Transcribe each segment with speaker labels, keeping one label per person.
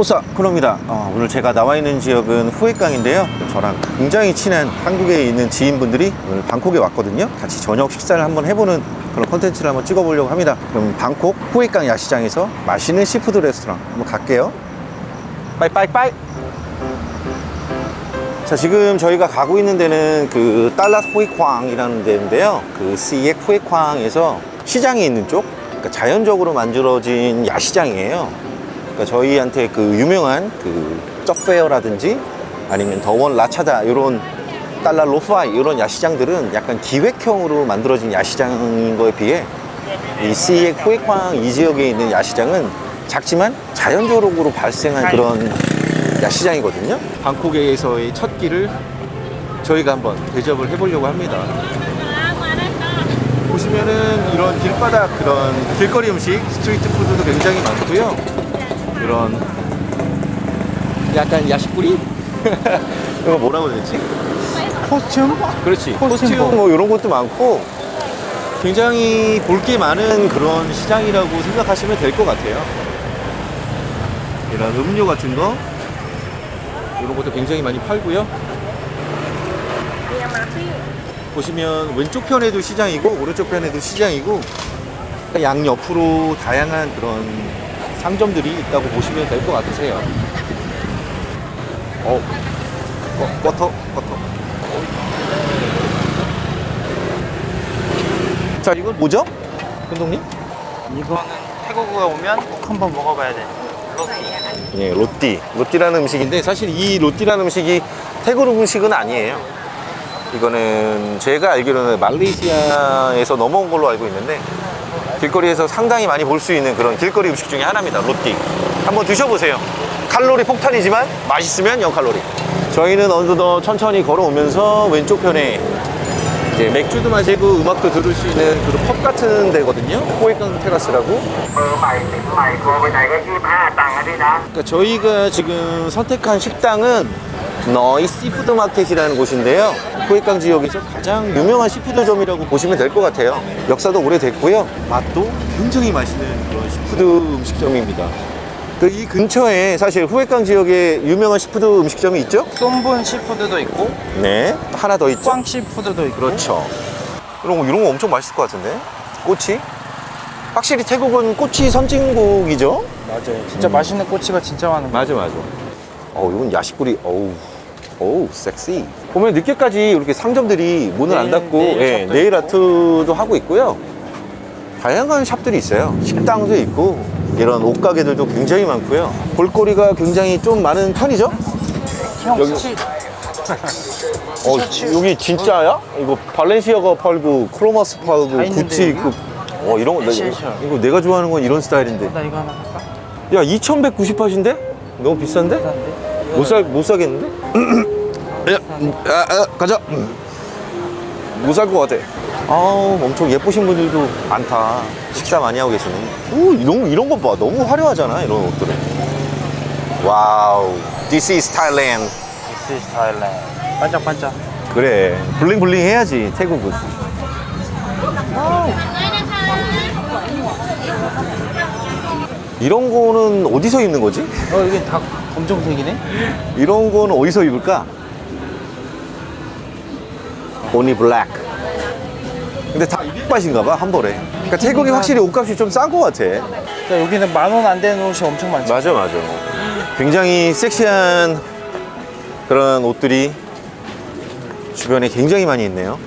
Speaker 1: 호사 코노입니다. 어, 오늘 제가 나와 있는 지역은 후에강인데요. 저랑 굉장히 친한 한국에 있는 지인분들이 오늘 방콕에 왔거든요. 같이 저녁 식사를 한번 해보는 그런 컨텐츠를 한번 찍어보려고 합니다. 그럼 방콕 후에강 야시장에서 맛있는 시푸드 레스토랑 한번 갈게요. 빠이빠이빠이. 자, 지금 저희가 가고 있는 데는 그 달라 호이쾅이라는 데인데요. 그 시액 호이쾅에서 시장이 있는 쪽, 그러니까 자연적으로 만들어진 야시장이에요. 그러니까 저희한테 그 유명한 그 쩍페어라든지 아니면 더원 라차다 이런 달라 로프아이 이런 야시장들은 약간 기획형으로 만들어진 야시장인 거에 비해 이 시액 호이쾅 이 지역에 있는 야시장은 작지만 자연적으로 발생한 그런 야시장이거든요. 방콕에서의 첫 끼를 저희가 한번 대접을 해보려고 합니다. 보시면은 이런 길바닥 그런 길거리 음식, 스트리트 푸드도 굉장히 많고요. 이런 약간 야식구리? 이거 뭐라고 해야 되지?
Speaker 2: 코스튬?
Speaker 1: 그렇지.
Speaker 2: 코스튬 뭐.
Speaker 1: 뭐 이런 것도 많고 굉장히 볼 게 많은 그런 시장이라고 생각하시면 될 것 같아요. 이런 음료 같은 거 이런 것도 굉장히 많이 팔고요. 보시면 왼쪽 편에도 시장이고 오른쪽 편에도 시장이고 양 옆으로 다양한 그런 상점들이 있다고 보시면 될 것 같으세요. 어, 어, 버터, 버터. 자, 이건 뭐죠? 감독님?
Speaker 2: 이거는 태국에 오면 꼭 한번 먹어봐야 돼. 로티.
Speaker 1: 예, 로띠. 로띠라는 음식인데 사실 이 로띠라는 음식이 태국 음식은 아니에요. 이거는 제가 알기로는 말레이시아에서 넘어온 걸로 알고 있는데 길거리에서 상당히 많이 볼 수 있는 그런 길거리 음식 중에 하나입니다. 로띠. 한번 드셔보세요. 칼로리 폭탄이지만 맛있으면 0칼로리. 저희는 어느덧 천천히 걸어오면서 왼쪽 편에 이제 맥주도 마시고 음악도 들을 수 있는 그런 펍 같은 데거든요. 호이강 테라스라고.
Speaker 3: เบอร์ใหม่สิบใหม่โทรไปไหนก็ยี่สิบห้าตังค์นะพี่นะ
Speaker 1: 그러니까 저희가 지금 선택한 식당은 너이 시푸드 마켓이라는 곳인데요. 후에강 지역에서 가장 유명한 시푸드점이라고 보시면 될 것 같아요. 역사도 오래됐고요. 맛도 굉장히 맛있는 그런 시푸드 음식점입니다. 그이 근처에 사실 후에강 지역에 유명한 시푸드 음식점이 있죠?
Speaker 2: 쏨분 시푸드도 있고,
Speaker 1: 네. 하나 더 있죠?
Speaker 2: 꽝 시푸드도 있고.
Speaker 1: 그렇죠. 이런 거, 이런 거 엄청 맛있을 것 같은데? 꼬치? 확실히 태국은 꼬치 선진국이죠?
Speaker 2: 맞아요. 진짜
Speaker 1: 음.
Speaker 2: 맛있는 꼬치가 진짜 많은 거.
Speaker 1: 맞아 맞아. 어 이건 야식구리. 어우 어우 섹시. 보면 늦게까지 이렇게 상점들이 문을 안
Speaker 2: 네,
Speaker 1: 닫고
Speaker 2: 네일
Speaker 1: 예,
Speaker 2: 샵도
Speaker 1: 네일 아트도 하고 있고요. 다양한 샵들이 있어요. 식당도 있고 이런 옷가게들도 굉장히 많고요. 볼거리가 굉장히 좀 많은 편이죠?
Speaker 2: 형,
Speaker 1: 여기-
Speaker 2: 스치.
Speaker 1: 어, 여기 진짜야? 이거 발렌시아가 팔고 크로마스 팔고
Speaker 2: 다 있는데,
Speaker 1: 구찌
Speaker 2: 여기?
Speaker 1: 있고. 어 이런 거 나,
Speaker 2: 에센셜.
Speaker 1: 이거 내가 좋아하는 건 이런 스타일인데.
Speaker 2: 나 이거 하나 할까?
Speaker 1: 야 2,198인데? 너무 비싼데?
Speaker 2: 비싼데?
Speaker 1: 못, 살, 못 사겠는데? 야, 야, 야, 가자. 못 살 것 같아. 아우, 엄청 예쁘신 분들도 많다. 식사 많이 하고 계시네. 오, 이런, 이런 거 봐. 너무 화려하잖아, 이런 옷들은. 와우. This is Thailand.
Speaker 2: This is Thailand. 반짝반짝.
Speaker 1: 그래. 블링블링 해야지, 태국은. 이런 거는 어디서 입는 거지?
Speaker 2: 어, 이게 다 검정색이네?
Speaker 1: 이런 거는 어디서 입을까? 오니 블랙. 근데 다 입맛인가 봐, 한 벌에. 그러니까 태국이 확실히 옷값이 좀 싼 것 같아.
Speaker 2: 야, 여기는 만 원 안 되는 옷이 엄청 많지.
Speaker 1: 맞아, 맞아. 굉장히 섹시한 그런 옷들이 주변에 굉장히 많이 있네요.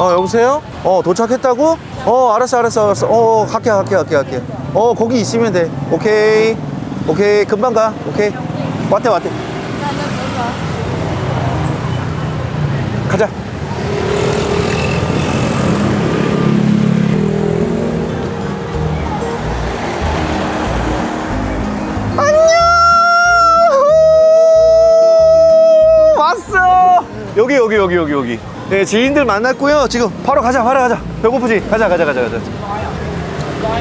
Speaker 1: 어, 여보세요? 어, 도착했다고? 어, 알았어, 알았어, 알았어. 어, 갈게, 갈게, 갈게, 갈게. 어, 거기 있으면 돼. 오케이. 오케이, 금방 가. 오케이. 왔대, 왔대. 가자. 여기, 여기, 여기, 여기, 여기. 네, 지인들 만났고요. 지금 바로 가자, 바로 가자. 배고프지? 가자, 가자, 가자, 가자.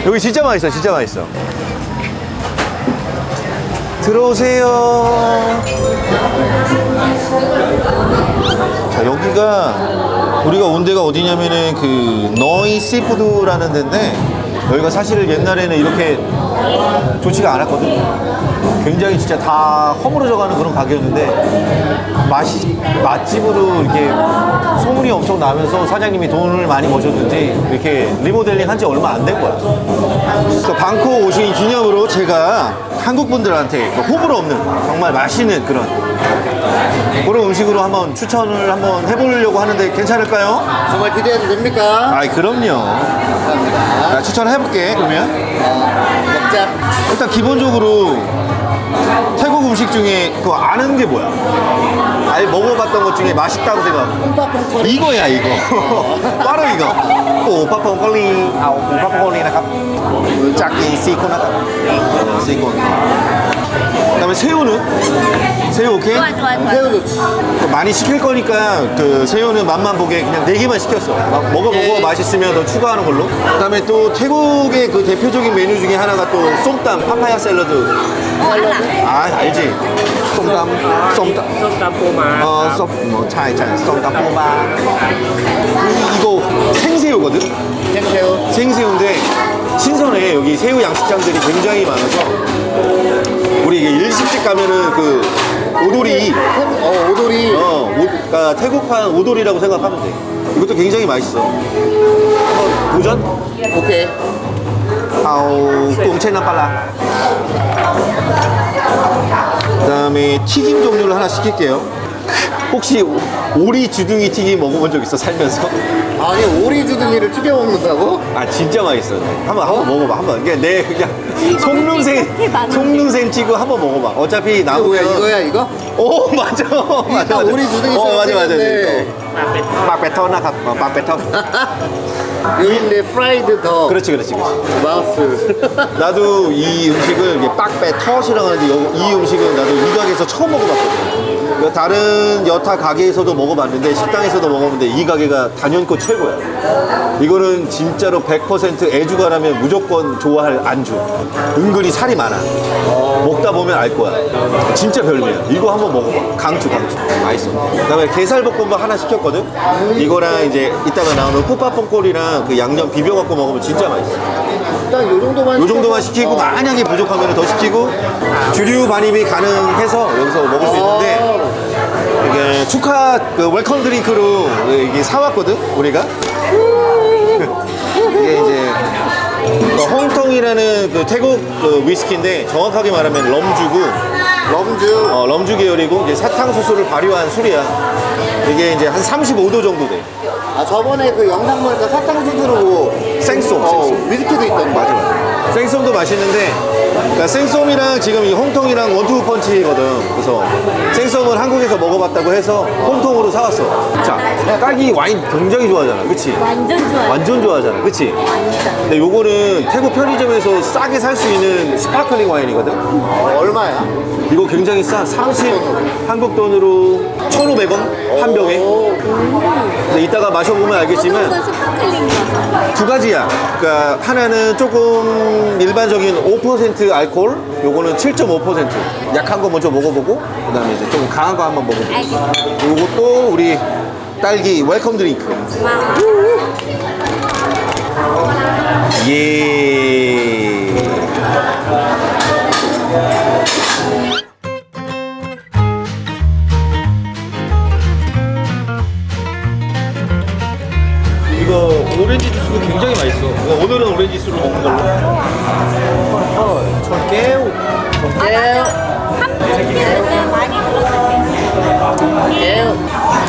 Speaker 1: 여기 진짜 맛있어, 진짜 맛있어. 들어오세요. 자, 여기가 우리가 온 데가 어디냐면은 그 너이 씨푸드라는 데인데 여기가 사실 옛날에는 이렇게 좋지가 않았거든. 굉장히 진짜 다 허물어져 가는 그런 가게였는데 맛이 맛집으로 이렇게 소문이 엄청 나면서 사장님이 돈을 많이 버셨는지 이렇게 리모델링 한 지 얼마 안 된 거야. 그 방콕 오신 기념으로 제가 한국 분들한테 그 호불호 없는 정말 맛있는 그런 그런 음식으로 한번 추천을 한번 해보려고 하는데 괜찮을까요?
Speaker 4: 정말 기대해도 됩니까?
Speaker 1: 아, 그럼요.
Speaker 4: 감사합니다.
Speaker 1: 나 추천해볼게 그러면.
Speaker 4: 먹자.
Speaker 1: 일단 기본적으로 태국 음식 중에 그 아는 게 뭐야? 아예 먹어봤던 것 중에 맛있다고 생각. 이거야 이거. 바로 이거. 오빠뽕걸리 아 오빠뽕걸리 나가. 짝이 시코 나가. 네, 시코. 그다음에 새우는 새우 오케이?
Speaker 5: 좋아 좋아 좋아.
Speaker 4: 새우 좋지.
Speaker 1: 많이 시킬 거니까 그 새우는 맛만 보게 그냥 네 개만 시켰어. 막 먹어보고
Speaker 4: 예.
Speaker 1: 맛있으면 더 추가하는 걸로. 그다음에 또 태국의 그 대표적인 메뉴 중에 하나가 또 쏨땀 파파야 샐러드.
Speaker 5: 어 알아.
Speaker 1: 아 알지? 쏨땀 쏨땀. 어, 쏨, 뭐, 차이, 차이, 쏨땀 뽀바. 이거 생새우거든?
Speaker 4: 생새우.
Speaker 1: 생새우인데 신선해. 여기 새우 양식장들이 굉장히 많아서. 우리 이게 일식집 가면은 그 오돌이
Speaker 4: 어, 오돌이.
Speaker 1: 어, 오, 그러니까 태국판 오돌이라고 생각하면 돼. 이것도 굉장히 맛있어. 한번 도전?
Speaker 4: 오케이.
Speaker 1: 아우, 꽁체나 빨라. 그 다음에 튀김 종류를 하나 시킬게요. 혹시 오리 주둥이 튀김 먹어본 적 있어, 살면서?
Speaker 4: 아니, 오리 주둥이를 튀겨 먹는다고?
Speaker 1: 아, 진짜 맛있어. 한번, 한번 먹어봐, 한번. 그냥 내, 그냥, 속눈생. 속눈생 치고 한번 먹어봐. 어차피
Speaker 4: 이거
Speaker 1: 나오면.
Speaker 4: 뭐야, 이거야, 이거?
Speaker 1: 오, 맞아. 맞아, 맞아.
Speaker 4: 오리 주둥이
Speaker 1: 어, 맞아, 맞아.
Speaker 4: 생겼네.
Speaker 1: 막베터 나가, 막베터.
Speaker 4: 여기 있네, 프라이드 더.
Speaker 1: 그렇지, 그렇지, 그렇지.
Speaker 4: 마우스.
Speaker 1: 나도 이 음식을 이게 빡배 텄이라고 하는데 여- 이 음식은 나도 이 가게에서 처음 먹어봤거든. 그러니까 다른 여타 가게에서도 먹어봤는데 식당에서도 먹어봤는데 이 가게가 단연코 최고야. 이거는 진짜로 100% 애주가라면 무조건 좋아할 안주. 은근히 살이 많아. 먹다 보면 알 거야. 진짜 별미야. 이거 한번 먹어봐. 강추, 강추. 맛있어. 그다음에 게살볶음밥 하나 시켰거든. 이거랑 이제 이따가 나오는 푸파퐁콜이랑 그 양념 비벼 갖고 먹으면 진짜 맛있어.
Speaker 4: 일단 요 정도만.
Speaker 1: 요 정도만 시키고
Speaker 4: 어.
Speaker 1: 만약에 부족하면 더 시키고 주류 반입이 가능해서 여기서 먹을 수 있는데
Speaker 4: 어.
Speaker 1: 이게 축하 그 웰컴 드링크로 이게 사왔거든 우리가 이게 이제 그 홍통이라는 그 태국 그 위스키인데 정확하게 말하면 럼주고
Speaker 4: 럼주.
Speaker 1: 어, 럼주 계열이고 이게 사탕수수를 발효한 술이야 이게 이제 한 35도 정도 돼
Speaker 4: 아, 저번에 그 영상 보니까 사탕수수로.
Speaker 1: 생쏨,
Speaker 4: 어. 위스키도 있던데.
Speaker 1: 맞아 생쏨도 맛있는데 그러니까 생쏨이랑 지금 이 홍통이랑 원투 펀치거든 그래서 생쏨을 한국에서 먹어봤다고 해서 홍통으로 사왔어 자 딸기 와인 굉장히 좋아하잖아 그치?
Speaker 5: 완전 좋아.
Speaker 1: 완전 좋아하잖아 그치?
Speaker 5: 완전.
Speaker 1: 근데 요거는 태국 편의점에서 싸게 살 수 있는 스파클링 와인이거든
Speaker 4: 어, 얼마야?
Speaker 1: 이거 굉장히 싸 30, 한국 돈으로 1,500원 한 병에
Speaker 4: 오.
Speaker 1: 근데 이따가 마셔보면 알겠지만
Speaker 5: 건.
Speaker 1: 두 가지야. 그러니까 하나는 조금 일반적인 5% 알코올, 요거는 7.5% 약한 거 먼저 먹어보고 그 다음에 이제 좀 강한 거 한번 먹어보고. 요것도 우리 딸기 웰컴 드링크. 예. 이거 오렌지 주스도 굉장히 맛있어. 오늘은 오렌지 주스를 먹는 걸로. 철깨우.
Speaker 5: 한국에는 많이 들었는데.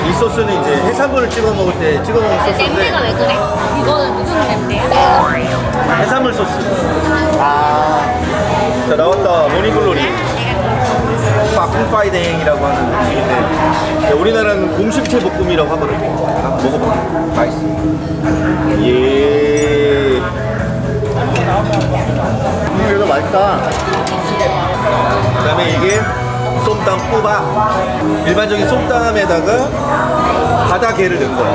Speaker 1: 이 소스는 이제 해산물을 찍어 먹을 때 찍어 먹는
Speaker 5: 냄새가
Speaker 1: 소스인데
Speaker 5: 왜 그래? 이거는 무슨 냄새야?
Speaker 1: 해산물 소스. 자 나왔다 모닝글로리. 파풍파이댕이라고 하는 음식인데 우리나라는 곰심채 볶음이라고 하거든. 한번 먹어봐. 맛있어. 예.
Speaker 4: 음, 그래도 맛있다.
Speaker 1: 그다음에 이게 쏨땀 뿌바. 일반적인 쏨땀에다가 바다게를 넣은 거야.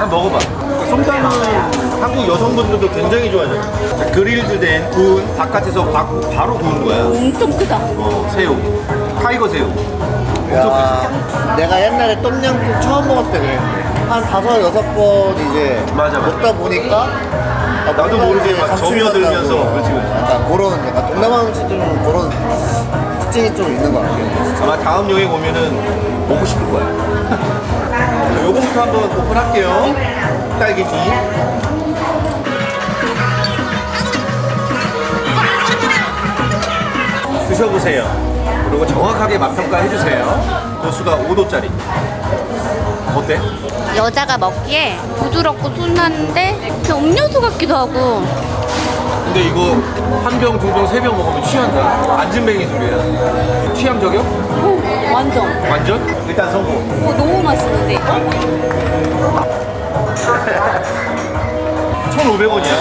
Speaker 1: 한번 먹어봐. 쏨땀은 한국 여성분들도 굉장히 좋아하잖아요. 자, 그릴드 된 구운 바깥에서 바, 바로 구운 거야.
Speaker 5: 엄청 크다.
Speaker 1: 어, 새우. 타이거 새우.
Speaker 4: 야, 내가 옛날에 똠양꿍 처음 먹었을 때 그랬는데 한 다섯 여섯 번 이제
Speaker 1: 맞아, 맞아.
Speaker 4: 먹다 보니까 아,
Speaker 1: 나도
Speaker 4: 뭔가
Speaker 1: 모르게
Speaker 4: 이제
Speaker 1: 막
Speaker 4: 감칠맛
Speaker 1: 점여들면서
Speaker 4: 나고
Speaker 1: 그렇지, 그렇지.
Speaker 4: 약간 그런 약간 동남아 음식들은 그런 특징이 좀 있는 것 같아요.
Speaker 1: 아마 다음 여행 오면은 먹고 싶을 거야. 자, 요거부터 한번 오픈할게요. 딸기티. 드셔보세요. 그리고 정확하게 맛평가 해주세요. 도수가 5도짜리. 어때?
Speaker 5: 여자가 먹기에 부드럽고 순한데 이렇게 음료수 같기도 하고
Speaker 1: 근데 이거 한 병, 두 병, 세 병 먹으면 취한다. 안진뱅이 소리야. 취향 저격?
Speaker 5: 오, 완전
Speaker 1: 완전? 일단 성공.
Speaker 5: 오, 너무 맛있는데 이거?
Speaker 1: 1,500원이야,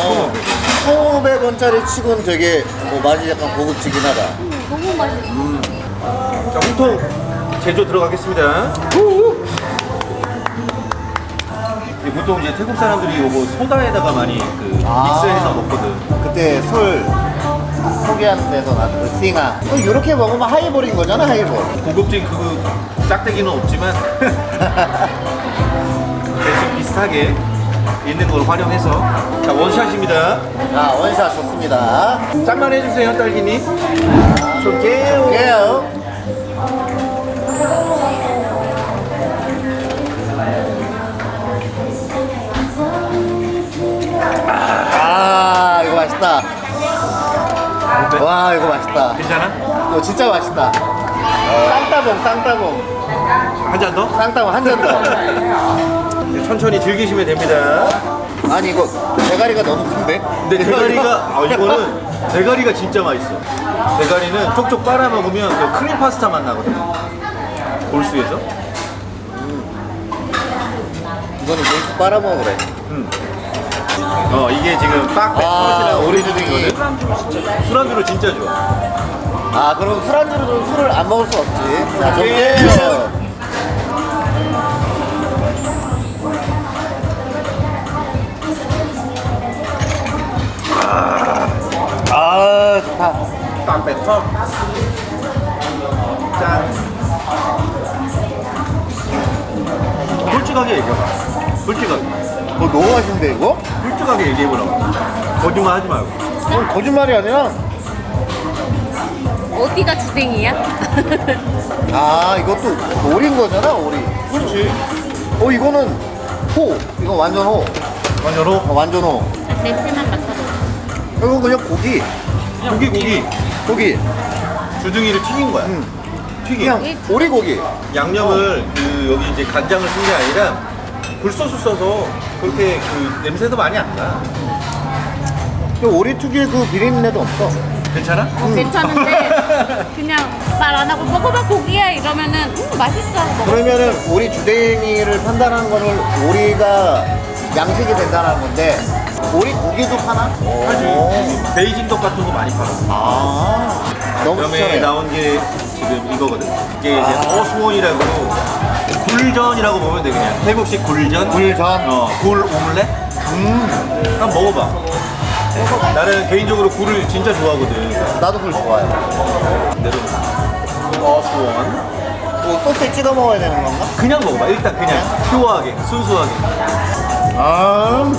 Speaker 1: 1,500원.
Speaker 4: 1,500원짜리 치곤 되게 뭐 맛이 약간 고급지긴 하다.
Speaker 5: 너무 맛있어.
Speaker 1: 자, 홍통 제조 들어가겠습니다. 이 보통 이제 태국 사람들이 요거 소다에다가 많이 그
Speaker 4: 아.
Speaker 1: 믹스해서 먹거든.
Speaker 4: 그때 술 소개하는 데서 나는 그 싱아. 또 이렇게 먹으면 하이볼인 거잖아, 하이볼.
Speaker 1: 고급진 그 짝대기는 없지만 비슷하게 있는 걸 활용해서 자 원샷입니다.
Speaker 4: 자, 원샷 좋습니다.
Speaker 1: 짠만 해주세요 딸기님. 좋게요.
Speaker 4: 깨요. 아, 이거 맛있다. 와, 이거 맛있다.
Speaker 1: 괜찮아?
Speaker 4: 이거 진짜 맛있다. 쌍따봉, 쌍따봉.
Speaker 1: 한 잔 더?
Speaker 4: 쌍따봉 한 잔 더.
Speaker 1: 네, 천천히 즐기시면 됩니다.
Speaker 4: 아니, 이거 대가리가 너무 큰데?
Speaker 1: 근데 대가리가 아 이거는 대가리가 진짜 맛있어. 대가리는 쪽쪽 빨아 먹으면 그 크림 파스타 맛 나거든. 골수에서.
Speaker 4: 이거는 밀수 빨아먹어 그래.
Speaker 1: 어 이게 지금 빡
Speaker 4: 아,
Speaker 1: 백퍼시랑
Speaker 4: 오리
Speaker 1: 오리지등이거든. 술안주로 진짜 좋아.
Speaker 4: 아, 그럼 술안주로도 술을 안 먹을 수 없지. 자,
Speaker 1: 예.
Speaker 4: 좋게요.
Speaker 1: 거짓말 하지 말고.
Speaker 4: 이건 거짓말이 아니라,
Speaker 5: 어디가 주댕이야?
Speaker 4: 아, 이것도 오리인 거잖아, 오리.
Speaker 1: 그렇지.
Speaker 4: 어, 이거는 호. 이거 완전 호.
Speaker 1: 완전로
Speaker 4: 어, 완전 호.
Speaker 5: 냄새만 맡아도
Speaker 4: 이건 그냥 고기.
Speaker 1: 고기 고기
Speaker 4: 고기.
Speaker 1: 주둥이를 튀긴 거야.
Speaker 4: 응.
Speaker 1: 튀김.
Speaker 4: 그냥 오리 고기.
Speaker 1: 양념을 그 여기 이제 간장을 쓴 게 아니라 굴소스 써서 그렇게 그 냄새도 많이 안 나.
Speaker 4: 그 오리 특유의 그 비린내도 없어.
Speaker 1: 괜찮아?
Speaker 5: 어, 괜찮은데 그냥 말 안 하고 먹어봐 고기야 이러면은 음 맛있어 먹어.
Speaker 4: 그러면은 오리 주댕이를 판단하는 거를 오리가 양식이 된다는 건데 오리 고기도 파나?
Speaker 1: 하지. 베이징 떡 같은 거 많이 팔아.
Speaker 4: 아 너무
Speaker 1: 그다음에
Speaker 4: 추천해.
Speaker 1: 나온 게 지금 이거거든. 이게 이제
Speaker 4: 아.
Speaker 1: 어수원이라고 굴전이라고 보면 돼 그냥. 태국식 굴전.
Speaker 4: 굴전?
Speaker 1: 어, 굴 오믈렛.
Speaker 4: 음
Speaker 1: 한번 먹어봐. 나는 개인적으로 굴을 진짜 좋아하거든.
Speaker 4: 나도 그걸 좋아해.
Speaker 1: 내로 어수원.
Speaker 4: 뭐 소스에 찍어 먹어야 되는 건가?
Speaker 1: 그냥 먹어봐. 일단 그냥 퓨어하게, 순수하게.
Speaker 4: 아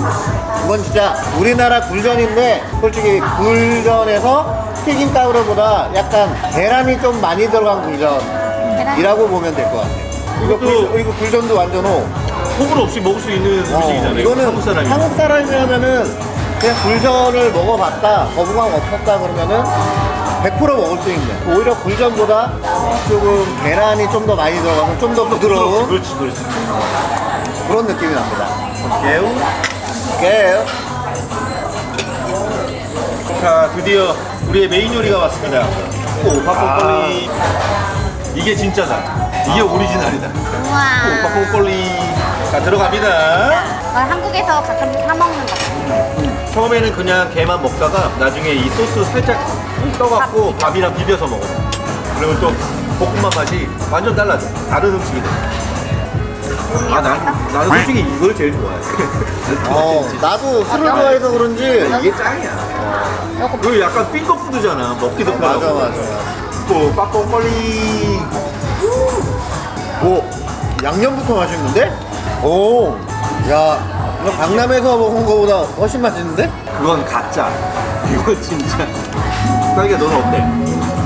Speaker 4: 이건 진짜 우리나라 굴전인데 솔직히 굴전에서 튀김 가루보다 약간 계란이 좀 많이 들어간 굴전이라고 보면 될 것 같아. 이거
Speaker 1: 이것도-
Speaker 4: 굴, 이거 굴전도 완전 호.
Speaker 1: 호불호 없이 먹을 수 있는
Speaker 4: 어,
Speaker 1: 음식이잖아요.
Speaker 4: 이거는
Speaker 1: 한국 사람이.
Speaker 4: 한국 사람이라면은 그냥 굴전을 먹어봤다 거부감 없었다 그러면은 100% 먹을 수 있는 오히려 굴전보다 조금 계란이 좀 더 많이 들어가서 좀 더 부드러운
Speaker 1: 그렇지, 그렇지.
Speaker 4: 그런 느낌이 납니다
Speaker 1: 개우.
Speaker 4: 깨요
Speaker 1: 자, 드디어 우리의 메인 요리가 왔습니다. 오, pappacolli. 이게 진짜다. 이게 오리지널이다. 오,
Speaker 5: 우와.
Speaker 1: pappacolli. 자, 들어갑니다.
Speaker 5: 어, 한국에서 가끔 사 먹는 거.
Speaker 1: 처음에는 그냥 게만 먹다가 나중에 이 소스 살짝 떠갖고 밥이랑 비벼서 먹어. 그러면 또 볶음밥 맛이 완전 달라져. 다른 음식이 돼. 아, 난, 나는 솔직히 이걸 제일 좋아해.
Speaker 4: 어, 나도 술을 좋아해서 그런지
Speaker 1: 이게 짱이야. 그리고 약간 핑거푸드잖아. 먹기도 편하고.
Speaker 4: 맞아 맞아.
Speaker 1: 뭐, 빠꼬꼬리.
Speaker 4: 오 양념부터 맛있는데? 오, 야 이거 강남에서 먹은 거보다 훨씬 맛있는데?
Speaker 1: 그건 가짜. 이건 진짜. 딸기야, 너는 어때?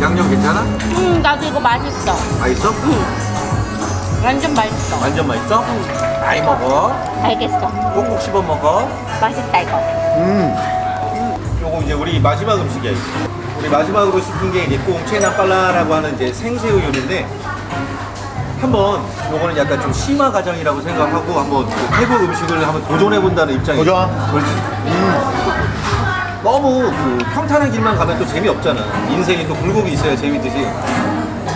Speaker 1: 양념 괜찮아?
Speaker 5: 음, 나도 이거 맛있어.
Speaker 1: 맛있어?
Speaker 5: 완전 맛있어.
Speaker 1: 완전 맛있어? 많이 먹어.
Speaker 5: 알겠어.
Speaker 1: 꼭꼭 씹어 먹어.
Speaker 5: 맛있다, 이거.
Speaker 4: 음,
Speaker 1: 요거 이제 우리 마지막 음식이야. 이제. 우리 마지막으로 시킨 게 이제 꽁체나 빨라라고 하는 이제 생새우 요리인데 한번 요거는 약간 좀 심화 과정이라고 생각하고 한번 그 태국 음식을 한번 도전해 본다는 입장이
Speaker 4: 도전.
Speaker 1: 그렇지. 너무 그 평탄한 길만 가면 또 재미없잖아. 인생이 또 굴곡이 있어야 재미듯이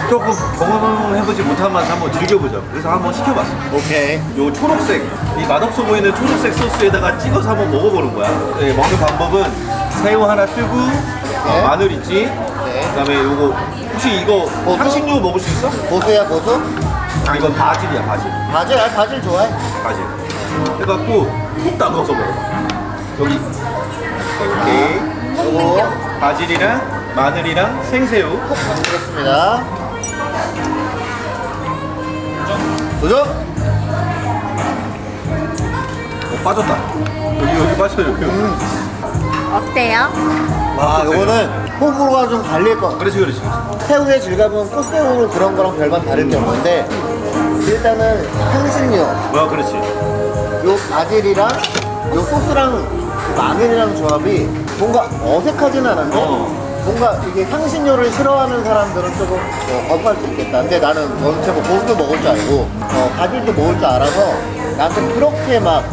Speaker 1: 조금 경험해보지 못한 맛을 한번 즐겨보자. 그래서 한번 시켜봤어.
Speaker 4: 오케이.
Speaker 1: 요 초록색 이 맛없어 보이는 초록색 소스에다가 찍어서 한번 먹어보는 거야. 네, 먹는 방법은 새우 하나 뜨고 어, 마늘 있지. 그다음에 요거 혹시 이거? 향신료 먹을 수 있어?
Speaker 4: 고수야 고수?
Speaker 1: 아 이건 바질이야 바질.
Speaker 4: 바질, 아 바질 좋아해.
Speaker 1: 바질. 해갖고 푹 담궈서 먹어. 여기 이렇게
Speaker 4: 요거
Speaker 1: 바질이랑 마늘이랑 생새우.
Speaker 4: 꼭 만들었습니다. 도전!
Speaker 1: 어, 빠졌다. 여기 여기 빠져요. 여기.
Speaker 5: 어때요?
Speaker 4: 와, 요거는 호불호가 좀 갈릴 것 같아.
Speaker 1: 그렇지 그렇지.
Speaker 4: 새우의 질감은 꽃새우 그런 거랑 별반 다를 게 없는데 일단은 향신료
Speaker 1: 와 그렇지.
Speaker 4: 요 바질이랑 요 소스랑 마늘이랑 조합이 뭔가 어색하진 않은데
Speaker 1: 어.
Speaker 4: 뭔가 이게 향신료를 싫어하는 사람들은 조금 어, 거부할 수 있겠다. 근데 나는 전체 뭐 고수도 먹을 줄 알고 어, 바질도 먹을 줄 알아서 나한테 그렇게 막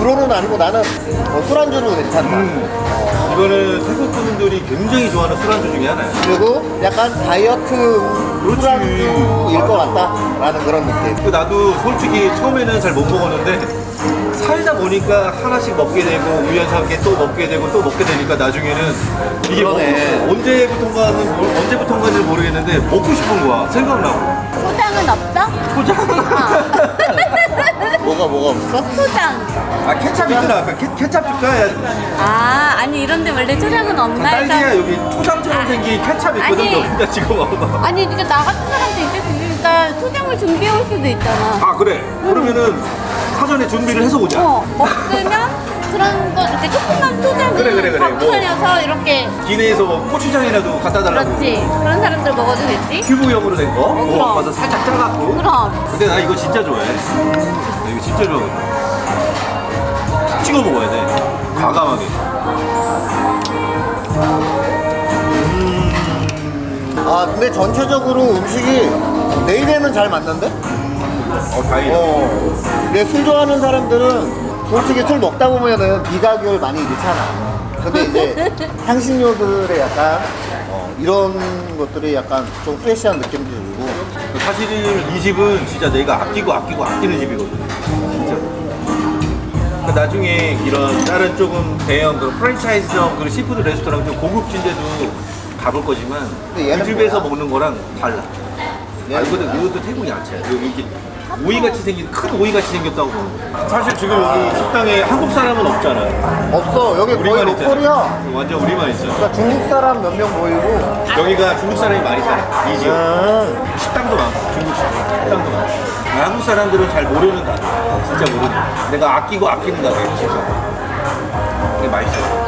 Speaker 4: 불호는 아니고 나는 어, 술안주로 괜찮다.
Speaker 1: 이거는 태국 분들이 굉장히 좋아하는 술안주 중에 하나야.
Speaker 4: 그리고 약간 다이어트 술안주일 것 같다라는 그런 느낌.
Speaker 1: 그 나도 솔직히 처음에는 잘 못 먹었는데 살다 보니까 하나씩 먹게 되고 우연찮게 또 먹게 되고 또 먹게 되니까 나중에는 이게
Speaker 4: 그러네.
Speaker 1: 언제부턴가는 뭘- 언제부턴가는 모르겠는데 먹고 싶은 거야 생각나고
Speaker 5: 소장은 없어?
Speaker 1: 포장
Speaker 4: 뭐가 뭐가 없어?
Speaker 5: 소장.
Speaker 1: 아 케찹 있더라 아까 케, 케찹 줄까 해야지
Speaker 5: 아, 아니, 이런데 원래 소장은 없나? 해서-
Speaker 1: 딸기야 여기 초장처럼 생긴 케찹 있거든
Speaker 5: 아니.
Speaker 1: 여기다 찍어 먹어봐
Speaker 5: 아니, 그러니까 나 같은 사람도 있을 수 있으니까 소장을 준비해 올 수도 있잖아.
Speaker 1: 아 그래 그러면은 사전에 준비를 해서 오자
Speaker 5: 어, 없으면 그런 거 이렇게 조금만 소장을
Speaker 1: 그래, 그래, 그래.
Speaker 5: 갖고
Speaker 1: 뭐.
Speaker 5: 다녀서 이렇게
Speaker 1: 기내에서 뭐 고추장이라도 갖다 달라고
Speaker 5: 그렇지. 그런 사람들 먹어도 되지?
Speaker 1: 큐브형으로 된 거?
Speaker 5: 그럼.
Speaker 1: 뭐 맞아 살짝 짜갖고
Speaker 5: 그럼.
Speaker 1: 근데 나 이거 진짜 좋아해. 나 이거 진짜 좋아하거든. 찍어 먹어야 돼. 과감하게.
Speaker 4: 아 근데 전체적으로 음식이 내 입에는 잘 맞는데?
Speaker 1: 어, 다행이다.
Speaker 4: 어. 근데 술 좋아하는 사람들은 솔직히 술 먹다 보면은 비가결 많이 잃잖아. 근데 이제 향신료들의 약간 어, 이런 것들이 약간 좀 프레시한 느낌도 들고
Speaker 1: 사실 이 집은 진짜 내가 아끼고 아끼고 아끼는 집이거든. 진짜. 그러니까 나중에 이런 다른 조금 대형 그런 프랜차이즈형 그런 시푸드 레스토랑 좀 고급진 데도 가볼 거지만
Speaker 4: 근데 얘는
Speaker 1: 그 집에서
Speaker 4: 뭐야?
Speaker 1: 먹는 거랑 달라.
Speaker 4: 얘는
Speaker 1: 알거든. 이것도 태국 야채야. 여기 이렇게 오이같이 생긴 큰 오이같이 생겼다고. 사실 지금 여기 식당에 한국 사람은 없잖아.
Speaker 4: 없어 여기 거의
Speaker 1: 우리만 있잖아.
Speaker 4: 로컬이야.
Speaker 1: 완전 우리만 있어.
Speaker 4: 그러니까 중국 사람 몇명 보이고
Speaker 1: 여기가 중국 사람이 많이 살아. 이 지역.
Speaker 4: 음,
Speaker 1: 식당도 많고 중국 식당. 식당도 많고. 한국 사람들은 잘 모르는 가게. 진짜 모르는. 내가 아끼고 아끼는 가게. 진짜. 이게 맛있어.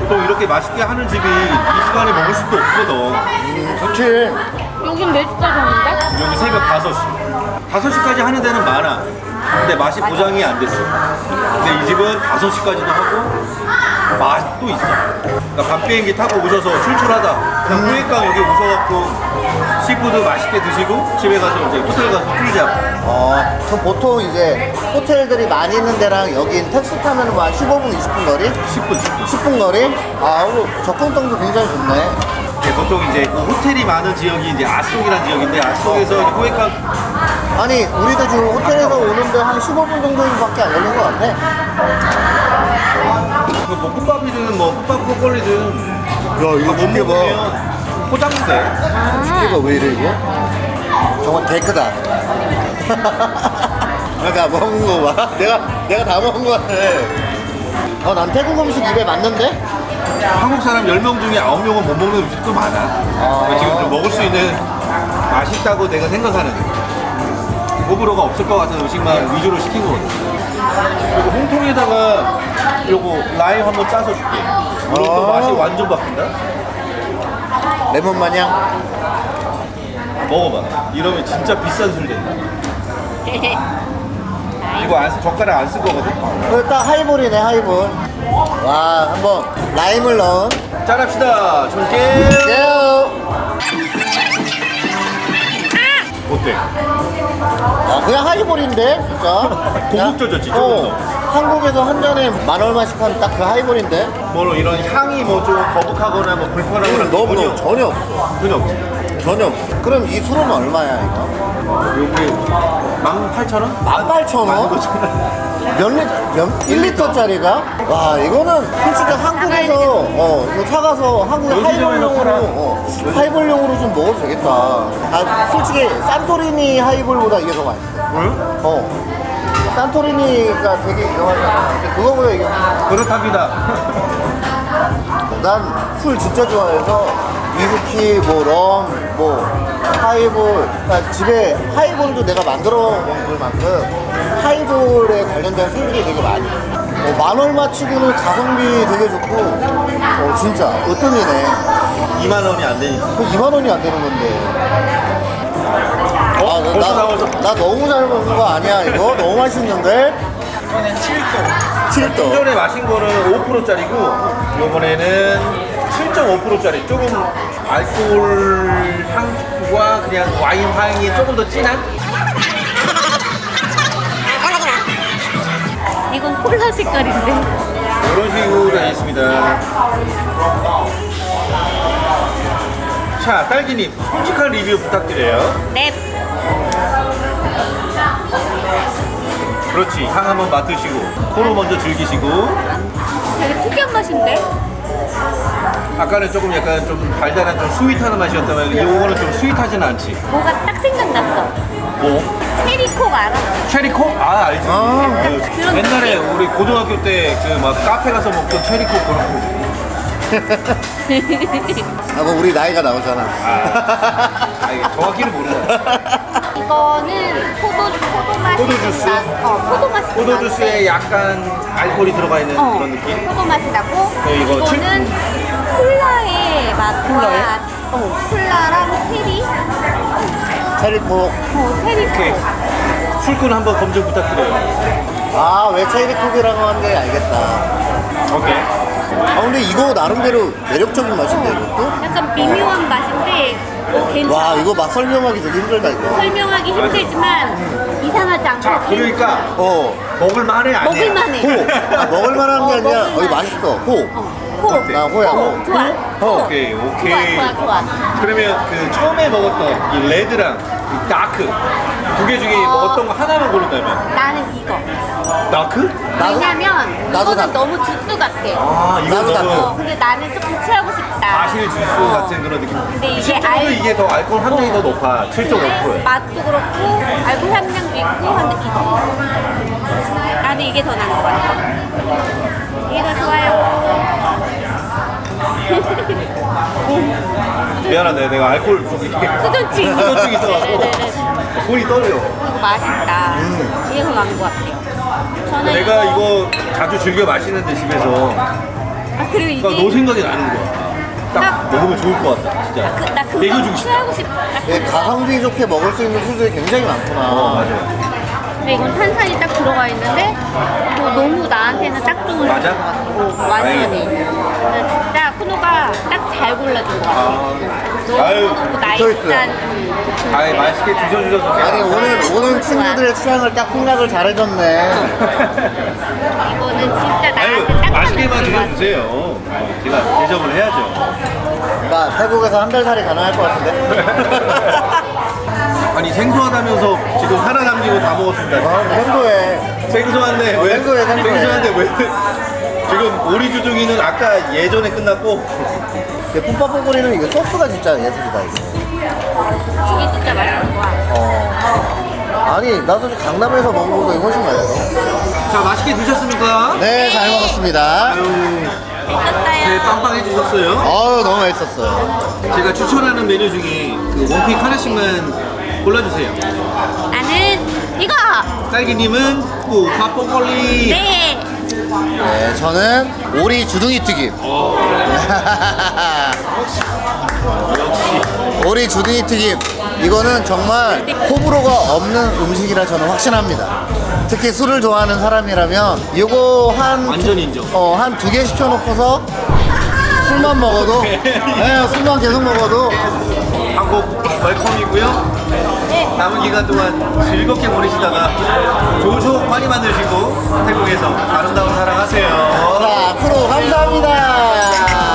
Speaker 1: 보통 이렇게 맛있게 하는 집이 이 시간에 먹을 수도 없거든.
Speaker 4: 좋지.
Speaker 5: 여긴 몇 시까지 오는데?
Speaker 1: 여기 새벽 5시. 5시까지 하는 데는 많아. 근데 맛이 보장이 안 됐어. 근데 이 집은 5시까지도 하고 맛도 있어. 그러니까 밤 비행기 타고 오셔서 출출하다. 그냥 후회강 여기 오셔갖고 시푸드 맛있게 드시고 집에 가서 이제 호텔 가서 풀자.
Speaker 4: 어, 그럼 보통 이제 호텔들이 많이 있는 데랑 여긴 택시 타면 뭐한 15분, 20분 거리?
Speaker 1: 10분, 10분.
Speaker 4: 10분 거리? 아, 그리고 접근성도 굉장히 좋네.
Speaker 1: 네, 보통 이제 그 호텔이 많은 지역이 이제 아속이라는 지역인데 아속에서 이제 호회강
Speaker 4: 아니, 우리도 지금 호텔에서 오는데 한 15분 정도밖에 안 걸린 것 같아.
Speaker 1: 그 볶음밥이든 뭐 볶밥 꼬걸리든
Speaker 4: 야,
Speaker 1: 이거 못 먹으면 포장돼.
Speaker 5: 아,
Speaker 4: 이거 왜 이래, 이거? 정말 데크다. 그러니까 먹은 거 봐. 내가 내가 다 먹은 거 같아. 어, 난 태국 음식 입에 맞는데?
Speaker 1: 한국 사람 10명 중에 9명은 못 먹는 음식도 많아. 지금 좀 먹을 수 있는 맛있다고 내가 생각하는 호불호가 없을 것 같은 음식만 위주로 시킨 거거든. 그리고 홍통에다가 요거 라임 한번 짜서 줄게. 그럼 또
Speaker 4: 아.
Speaker 1: 맛이 완전 바뀐다?
Speaker 4: 레몬 마냥?
Speaker 1: 먹어봐. 이러면 진짜 비싼 술 된다. 이거 안, 쓰- 젓가락 안 쓸 거거든?
Speaker 4: 그딱 하이볼이네, 하이볼. 와, 한번 라임을 넣은.
Speaker 1: 짠합시다. 줄게.
Speaker 4: 깨요.
Speaker 1: 어때?
Speaker 4: 아, 그냥 하이볼인데, 진짜.
Speaker 1: 고급져졌지, 조금
Speaker 4: 어, 한국에서 한 잔에 만 얼마씩 하는 딱 그 하이볼인데?
Speaker 1: 뭐 이런 향이 뭐 좀 거북하거나 뭐 불편하거나 전혀,
Speaker 4: 너무 전혀 없어.
Speaker 1: 전혀 없지.
Speaker 4: 전혀 없어. 그럼 이 술은 얼마야, 이거?
Speaker 1: 요게 18,000원?
Speaker 4: 18,000원? 몇 리, 몇, 1리터짜리가? 와, 이거는 솔직히 한국에서, 어, 이거 사가서 한국에 하이볼용으로, 어, 하이볼용으로 좀 먹어도 되겠다. 아, 솔직히 산토리니 하이볼보다 이게 더 맛있어.
Speaker 1: 응?
Speaker 4: 어. 산토리니가 되게 유명하잖아. 근데 그거보다 이게,
Speaker 1: 그렇답니다.
Speaker 4: 난 술 진짜 좋아해서 위스키, 뭐, 럼, 뭐, 하이볼. 그러니까 집에 하이볼도 내가 만들어 먹을 만큼 하이볼에 관련된 술들이 되게 많이. 뭐, 만 얼마 치고는 가성비 되게 좋고, 어, 진짜, 으뜸이네.
Speaker 1: 2만 원이 안 되니까.
Speaker 4: 그 2만 원이 안 되는 건데. 아, 나,
Speaker 1: 벌써
Speaker 4: 나.
Speaker 1: 나
Speaker 4: 너무 잘 먹는 거 아니야, 이거? 너무 맛있는데?
Speaker 6: 이거는 7도.
Speaker 4: 7도.
Speaker 1: 전에 마신 거는 5%짜리고 요번에는 7.5%짜리 조금 알코올 향과 그냥 와인 향이 조금 더 진한
Speaker 5: 이건 콜라 색깔인데.
Speaker 1: 이런 식으로 되어 있습니다. 자, 딸기님 솔직한 리뷰 부탁드려요.
Speaker 5: 네.
Speaker 1: 그렇지, 향 한번 맡으시고 코로 먼저 즐기시고
Speaker 5: 되게 특이한 맛인데?
Speaker 1: 아까는 조금 약간 좀 달달한 좀 스윗한 맛이었다면 이거는 좀 스윗하진 않지.
Speaker 5: 뭐가 딱 생각났어.
Speaker 1: 뭐?
Speaker 5: 체리콕 알아?
Speaker 1: 체리콕? 아 알지.
Speaker 4: 아.
Speaker 1: 그 옛날에 우리 고등학교 때 그 막 카페 가서 먹던 체리콕 그런
Speaker 4: 아, 뭐 우리 나이가 나오잖아.
Speaker 1: 아 이게 정확히는 모르나.
Speaker 5: 이거는 포도 포도 맛이
Speaker 1: 포도 주스?
Speaker 5: 나. 어, 포도 맛이
Speaker 1: 포도
Speaker 5: 나는데.
Speaker 1: 주스에 약간 알코올이 들어가 있는
Speaker 5: 어,
Speaker 1: 그런 느낌.
Speaker 5: 포도 맛이 나고
Speaker 1: 네, 이거
Speaker 5: 이거는 콜라의 맛과
Speaker 1: 콜라에?
Speaker 5: 어, 콜라랑 체리,
Speaker 4: 체리콕.
Speaker 5: 어, 체리콕.
Speaker 1: 술꾼 한번 검증 부탁드려요.
Speaker 4: 아, 왜 체리콕이라고 하는지 알겠다.
Speaker 1: 오케이.
Speaker 4: 아, 근데 이거 나름대로 매력적인 맛인데, 이것도?
Speaker 5: 약간 미묘한 맛인데 어, 괜찮아.
Speaker 4: 와, 이거 막 설명하기 되게 힘들다, 이거.
Speaker 5: 설명하기 힘들지만 이상하지 않고
Speaker 1: 자 그러니까
Speaker 4: 어,
Speaker 1: 먹을만해 아니야.
Speaker 5: 먹을만해.
Speaker 4: 호. 아, 먹을만한 게
Speaker 5: 어,
Speaker 4: 아니라,
Speaker 5: 먹을만해.
Speaker 4: 어, 맛있어. 호.
Speaker 5: 어, 호.
Speaker 4: 나 호야, 호.
Speaker 5: 호. 좋아. 호.
Speaker 1: 오케이 오케이.
Speaker 5: 좋아, 좋아, 좋아.
Speaker 1: 그러면 그 처음에 먹었던 이 레드랑 이 다크 두 개 중에
Speaker 5: 어.
Speaker 1: 뭐 어떤 거 하나만 고른다면
Speaker 5: 나는 이거.
Speaker 1: 다크?
Speaker 4: 나도?
Speaker 5: 왜냐면
Speaker 4: 나도
Speaker 5: 이거는
Speaker 4: 나-
Speaker 5: 너무 주스 같아.
Speaker 1: 아 이거
Speaker 4: 나도 다크.
Speaker 5: 어, 근데 나는 조금 취하고 싶다.
Speaker 1: 마실 주스
Speaker 5: 어.
Speaker 1: 같은 그런 느낌.
Speaker 5: 근데 이게
Speaker 1: 실제로
Speaker 5: 알-
Speaker 1: 이게 더 알코올 함량이 더 높아.
Speaker 5: 근데
Speaker 1: 7.5%에.
Speaker 5: 맛도 그렇고 알코올 함량도 있고 한 느끼지. 나는 이게 더 나은 것 같아. 이게 더 좋아요.
Speaker 1: 미안하네 내가 알코올 이게
Speaker 5: 수전증.
Speaker 1: 수전증 있어가지고
Speaker 5: 네네네.
Speaker 1: 손이 떨려.
Speaker 5: 이거 맛있다. 이게 더 나은 것 같아요. 저는
Speaker 1: 내가 이거 자주 즐겨 마시는데 집에서
Speaker 5: 아 그리고 이게
Speaker 1: 그러니까 너 생각이 나는 거야. 딱
Speaker 5: 딱-
Speaker 1: 먹으면 좋을 것 같다 진짜.
Speaker 5: 그, 나 그거
Speaker 1: 얘기해주고 싶다.
Speaker 5: 취하고 싶다.
Speaker 4: 예, 가성비 좋게 먹을 수 있는 술들이 굉장히 많구나.
Speaker 1: 어 맞아요.
Speaker 5: 근데 이건 탄산이 딱 들어가 있는데 뭐 너무 나한테는 딱 좋은
Speaker 1: 맞아?
Speaker 5: 것 같고 완전히. 근데 진짜 쿠노가 딱 잘 골라준 것 같아. 너무
Speaker 1: 아유,
Speaker 5: 너무. 나이스한. 음,
Speaker 1: 아이 맛있게 드셔주셔서
Speaker 4: 아니, 오늘, 오늘 친구들의 취향을 딱 생각을 잘해줬네.
Speaker 5: 이거는 진짜
Speaker 1: 아유
Speaker 5: 나한테 딱
Speaker 1: 맛있게만
Speaker 5: 맞는 것 같아.
Speaker 1: 드셔주세요. 어, 제가 대접을 해야죠.
Speaker 4: 나 태국에서 한 달 살이 가능할 것 같은데?
Speaker 1: 아니 생소하다면서 지금 하나 남기고 다 먹었습니다.
Speaker 4: 어, 생소해.
Speaker 1: 생소한데
Speaker 4: 어,
Speaker 1: 왜?
Speaker 4: 생소해, 생소해.
Speaker 1: 생소한데 왜? 지금 오리 주둥이는 아까 예전에 끝났고
Speaker 4: 이 뿜빠뽀거리는 이거 소스가 진짜 예술이다, 이거.
Speaker 5: 이게 진짜 맛있는 거야.
Speaker 4: 어. 아니 나도 강남에서 먹은 것보다 훨씬 맛있어
Speaker 1: 자 맛있게 드셨습니까?
Speaker 4: 네 잘 먹었습니다
Speaker 1: 네 빵빵해지셨어요.
Speaker 4: 어우 너무 맛있었어요
Speaker 1: 제가 추천하는 메뉴 중에 그 원픽 하나씩만 골라주세요.
Speaker 5: 나는 이거.
Speaker 1: 딸기님은 우파 뽕걸리.
Speaker 5: 네.
Speaker 4: 네 저는 오리 주둥이 튀김 오리 주둥이 튀김 이거는 정말 호불호가 없는 음식이라 저는 확신합니다 특히 술을 좋아하는 사람이라면 이거 한
Speaker 1: 완전 인정.
Speaker 4: 어, 한 두 개 시켜놓고서 술만 먹어도 네, 술만 계속 먹어도
Speaker 1: 한국 웰컴이고요. 남은 기간 동안 즐겁게 보내시다가 좋은 추억 많이 만드시고 태국에서 아름다운 사랑하세요. 자, 앞으로 감사합니다.